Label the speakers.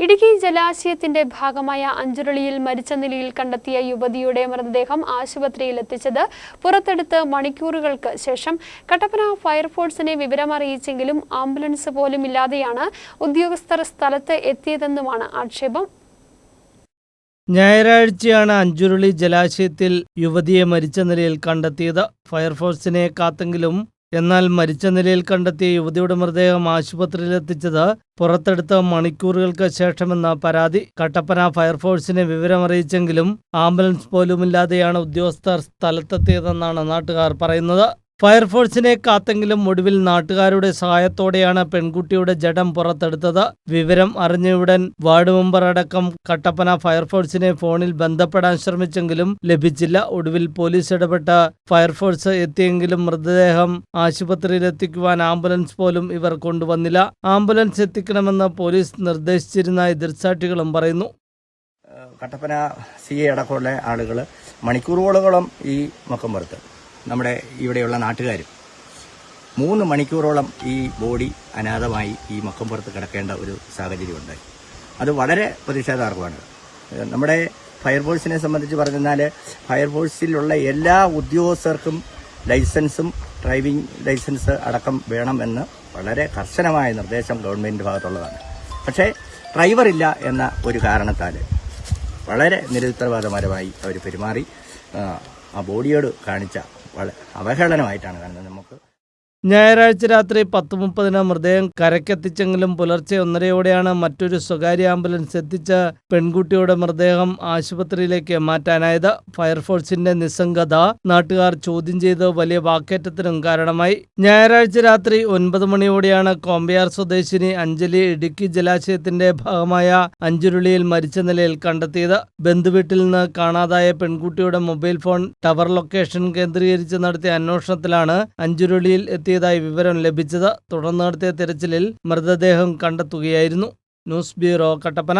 Speaker 1: ഇടുക്കി ജലാശയത്തിന്റെ ഭാഗമായ അഞ്ചുരുളിയിൽ മരിച്ച നിലയിൽ കണ്ടെത്തിയ യുവതിയുടെ മൃതദേഹം ആശുപത്രിയിൽ എത്തിച്ചത് പുറത്തെടുത്ത് മണിക്കൂറുകൾക്ക് ശേഷം കട്ടപ്പന ഫയർഫോഴ്സിനെ വിവരമറിയിച്ചെങ്കിലും ആംബുലൻസ് പോലും ഇല്ലാതെയാണ് ഉദ്യോഗസ്ഥർ സ്ഥലത്ത് എത്തിയതെന്നുമാണ് ആക്ഷേപം.
Speaker 2: ഞായറാഴ്ചയാണ് അഞ്ചുരുളി ജലാശയത്തിൽ യുവതിയെ മരിച്ച നിലയിൽ കണ്ടെത്തിയത്. ഫയർഫോഴ്സിനെ കാത്തെങ്കിലും എന്നാൽ മരിച്ച നിലയിൽ കണ്ടെത്തിയ യുവതിയുടെ മൃതദേഹം ആശുപത്രിയിലെത്തിച്ചത് പുറത്തെടുത്ത മണിക്കൂറുകൾക്ക് ശേഷമെന്ന പരാതി. കട്ടപ്പന ഫയർഫോഴ്സിനെ വിവരമറിയിച്ചെങ്കിലും ആംബുലൻസ് പോലുമില്ലാതെയാണ് ഉദ്യോഗസ്ഥർ സ്ഥലത്തെത്തിയതെന്നാണ് നാട്ടുകാർ പറയുന്നത്. ഫയർഫോഴ്സിനെ കാത്തെങ്കിലും ഒടുവിൽ നാട്ടുകാരുടെ സഹായത്തോടെയാണ് പെൺകുട്ടിയുടെ ജഡം പുറത്തെടുത്തത്. വിവരം അറിഞ്ഞയുടൻ വാർഡ് മെമ്പർ അടക്കം കട്ടപ്പന ഫയർഫോഴ്സിനെ ഫോണിൽ ബന്ധപ്പെടാൻ ശ്രമിച്ചെങ്കിലും ലഭിച്ചില്ല. ഒടുവിൽ പോലീസ് ഇടപെട്ട ഫയർഫോഴ്സ് എത്തിയെങ്കിലും മൃതദേഹം ആശുപത്രിയിൽ എത്തിക്കുവാൻ ആംബുലൻസ് പോലും ഇവർ കൊണ്ടുവന്നില്ല. ആംബുലൻസ് എത്തിക്കണമെന്ന് പോലീസ് നിർദ്ദേശിച്ചിരുന്ന എതിർസാക്ഷികളും പറയുന്നു.
Speaker 3: കട്ടപ്പന സി എ അടക്കമുള്ള ആളുകൾ മണിക്കൂറുകളോളം ഈ മക്കമ്പുറത്ത് നമ്മുടെ ഇവിടെയുള്ള നാട്ടുകാരും. മൂന്ന് മണിക്കൂറോളം ഈ ബോഡി അനാഥമായി ഈ മക്കമ്പുറത്ത് കിടക്കേണ്ട ഒരു സാഹചര്യമുണ്ടായി അത് വളരെ പ്രതിഷേധാർഹമാണ്. നമ്മുടെ ഫയർഫോഴ്സിനെ സംബന്ധിച്ച് പറഞ്ഞാൽ ഫയർഫോഴ്സിലുള്ള എല്ലാ ഉദ്യോഗസ്ഥർക്കും ലൈസൻസും ഡ്രൈവിംഗ് ലൈസൻസ് അടക്കം വേണമെന്ന് വളരെ കർശനമായ നിർദ്ദേശം ഗവൺമെന്റിന്റെ ഭാഗത്തുള്ളതാണ്. പക്ഷേ ഡ്രൈവർ ഇല്ല എന്ന ഒരു കാരണത്താൽ വളരെ നിരുത്തരവാദപരമായി അവർ പെരുമാറി. ആ, ബോഡിയോട് കാണിച്ച അവഹേളനമായിട്ടാണ് കാണുന്നത്. നമുക്ക്
Speaker 2: ഞായറാഴ്ച രാത്രി പത്ത് മുപ്പതിന് മൃതദേഹം കരക്കെത്തിച്ചെങ്കിലും പുലർച്ചെ ഒന്നരയോടെയാണ് മറ്റൊരു സ്വകാര്യ ആംബുലൻസ് എത്തിച്ച പെൺകുട്ടിയുടെ മൃതദേഹം ആശുപത്രിയിലേക്ക് മാറ്റാനായത്. ഫയർഫോഴ്സിന്റെ നിസ്സംഗത നാട്ടുകാർ ചോദ്യം ചെയ്ത് വലിയ വാക്കേറ്റത്തിനും കാരണമായി. ഞായറാഴ്ച രാത്രി ഒൻപത് മണിയോടെയാണ് കോമ്പയാർ സ്വദേശിനി അഞ്ജലി ഇടുക്കി ജലാശയത്തിന്റെ ഭാഗമായ അഞ്ചുരുളിയിൽ മരിച്ച നിലയിൽ കണ്ടെത്തിയത്. ബന്ധുവീട്ടിൽ നിന്ന് കാണാതായ പെൺകുട്ടിയുടെ മൊബൈൽ ഫോൺ ടവർ ലൊക്കേഷൻ കേന്ദ്രീകരിച്ച് നടത്തിയ അന്വേഷണത്തിലാണ് അഞ്ചുരുളിയിൽ എത്തിയതായി വിവരം ലഭിച്ചത് തുടർന്ന് നടത്തിയ തിരച്ചിലിൽ മൃതദേഹം കണ്ടെത്തുകയായിരുന്നു. News bureau Kattappana.